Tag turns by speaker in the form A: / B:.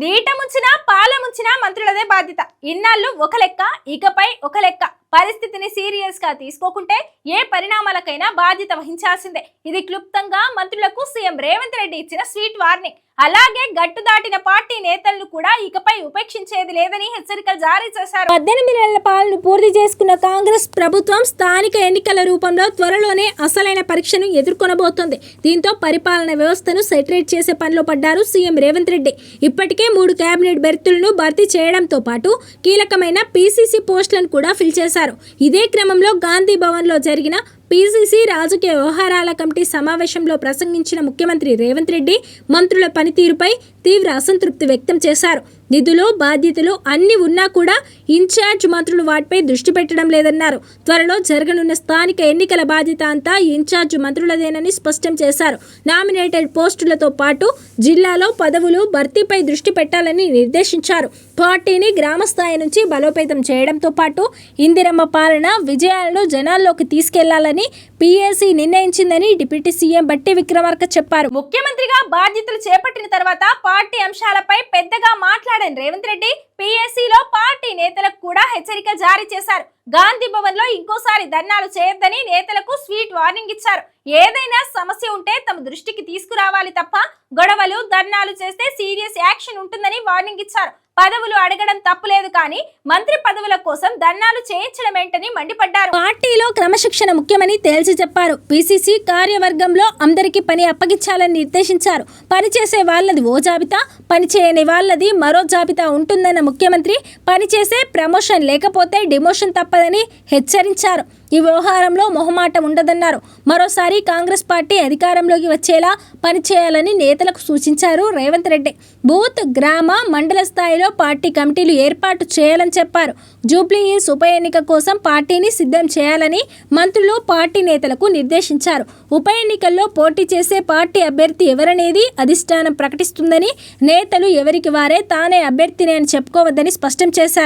A: నీట ముంచినా పాల ముంచినా మంత్రులదే బాధ్యత. ఇన్నాళ్ళు ఒక లెక్క ఇకపై ఒక లెక్క. పరిస్థితిని సీరియస్గా తీసుకోకుంటే ఏ పరిణామాలకైనా బాధ్యత వహించాల్సిందే. ఇది క్లుప్తంగా మంత్రులకు సీఎం రేవంత్ రెడ్డి ఇచ్చిన స్వీట్ వార్నింగ్. అలాగే గట్టు దాటిన పార్టీ నేతలను కూడా ఇకపై ఉపేక్షించేది లేదని హెచ్చరికలు జారీ చేశారు. పద్దెనిమిది నెలల పాలన పూర్తి చేసుకున్న కాంగ్రెస్ ప్రభుత్వం స్థానిక ఎన్నికల రూపంలో త్వరలోనే అసలైన పరీక్షను ఎదుర్కొనబోతోంది. దీంతో పరిపాలన వ్యవస్థను సెటరేట్ చేసే పనిలో పడ్డారు సీఎం రేవంత్ రెడ్డి. ఇప్పటికే మూడు కేబినెట్ బెర్తులను భర్తీ చేయడంతో పాటు కీలకమైన పీసీసీ పోస్టులను కూడా ఫిల్ చేశారు. ఇదే క్రమంలో గాంధీ భవన్లో జరిగిన పీసీసీ రాజకీయ వ్యవహారాల కమిటీ సమావేశంలో ప్రసంగించిన ముఖ్యమంత్రి రేవంత్ రెడ్డి మంత్రుల పనితీరుపై తీవ్ర అసంతృప్తి వ్యక్తం చేశారు. నిధులు బాధ్యతలు అన్ని ఉన్నా కూడా ఇన్ఛార్జ్ మంత్రులు వాటిపై దృష్టి పెట్టడం లేదన్నారు. త్వరలో జరగనున్న స్థానిక ఎన్నికల బాధ్యత అంతా ఇన్ఛార్జ్ మంత్రులదేనని స్పష్టం చేశారు. నామినేటెడ్ పోస్టులతో పాటు జిల్లాలో పదవులు భర్తీపై దృష్టి పెట్టాలని నిర్దేశించారు. పార్టీని గ్రామ స్థాయి నుంచి బలోపేతం చేయడంతో పాటు ఇందిరమ్మ పాలన విజయాలను జనాల్లోకి తీసుకెళ్ళాలని పీఏసీ నిర్ణయించిందని డిప్యూటీ సీఎం బట్టి విక్రమార్క చెప్పారు. ముఖ్యమంత్రిగా బాధ్యతలు చేపట్టిన తర్వాత పార్టీ అంశాలపై పెద్దగా మాట్లాడని రేవంత్ రెడ్డి పిఎస్సిలో పార్టీ నేతలకు కూడా హెచ్చరిక జారీ చేశారు. గాంధీ భవన్లో ఇంకోసారి ధర్నాలు చేయొద్దని నేతలకు స్వీట్ వార్నింగ్ ఇచ్చారు. ఏదైనా సమస్య ఉంటే తమ దృష్టికి తీసుకురావాలి తప్ప గొడవలు ధర్నాలు చేస్తే సీరియస్ యాక్షన్ ఉంటుందని వార్నింగ్ ఇచ్చారు. పదవులు అడగడం తప్పులేదు కానీ మంత్రి పదవుల కోసం ధర్నాలు చేయించడం ఏంటని మండిపడ్డారు. పార్టీలో క్రమశిక్షణ ముఖ్యమని తేల్చి చెప్పారు. పిసిసి కార్యవర్గంలో అందరికీ పని అప్పగించాలని నిర్దేశించారు. పనిచేసే వాళ్ళది ఓ జాబితా పనిచేయని వాళ్ళది మరో జాబితా ఉంటుందన్న ముఖ్యమంత్రి పనిచేసే ప్రమోషన్ లేకపోతే డిమోషన్ తప్పదని హెచ్చరించారు. ఈ వ్యవహారంలో మొహమాటం ఉండదన్నారు. మరోసారి కాంగ్రెస్ పార్టీ అధికారంలోకి వచ్చేలా పనిచేయాలని నేతలకు సూచించారు రేవంత్ రెడ్డి. బూత్ గ్రామ మండల స్థాయిలో పార్టీ కమిటీలు ఏర్పాటు చేయాలని చెప్పారు. జూబ్లీ హిల్స్ ఉప ఎన్నిక కోసం పార్టీని సిద్ధం చేయాలని మంత్రులు పార్టీ నేతలకు నిర్దేశించారు. ఉప ఎన్నికల్లో పోటీ చేసే పార్టీ అభ్యర్థి ఎవరనేది అధిష్టానం ప్రకటిస్తుందని నేతలు ఎవరికి వారే తానే అభ్యర్థిని అని చెప్పుకోవద్దని స్పష్టం చేశారు.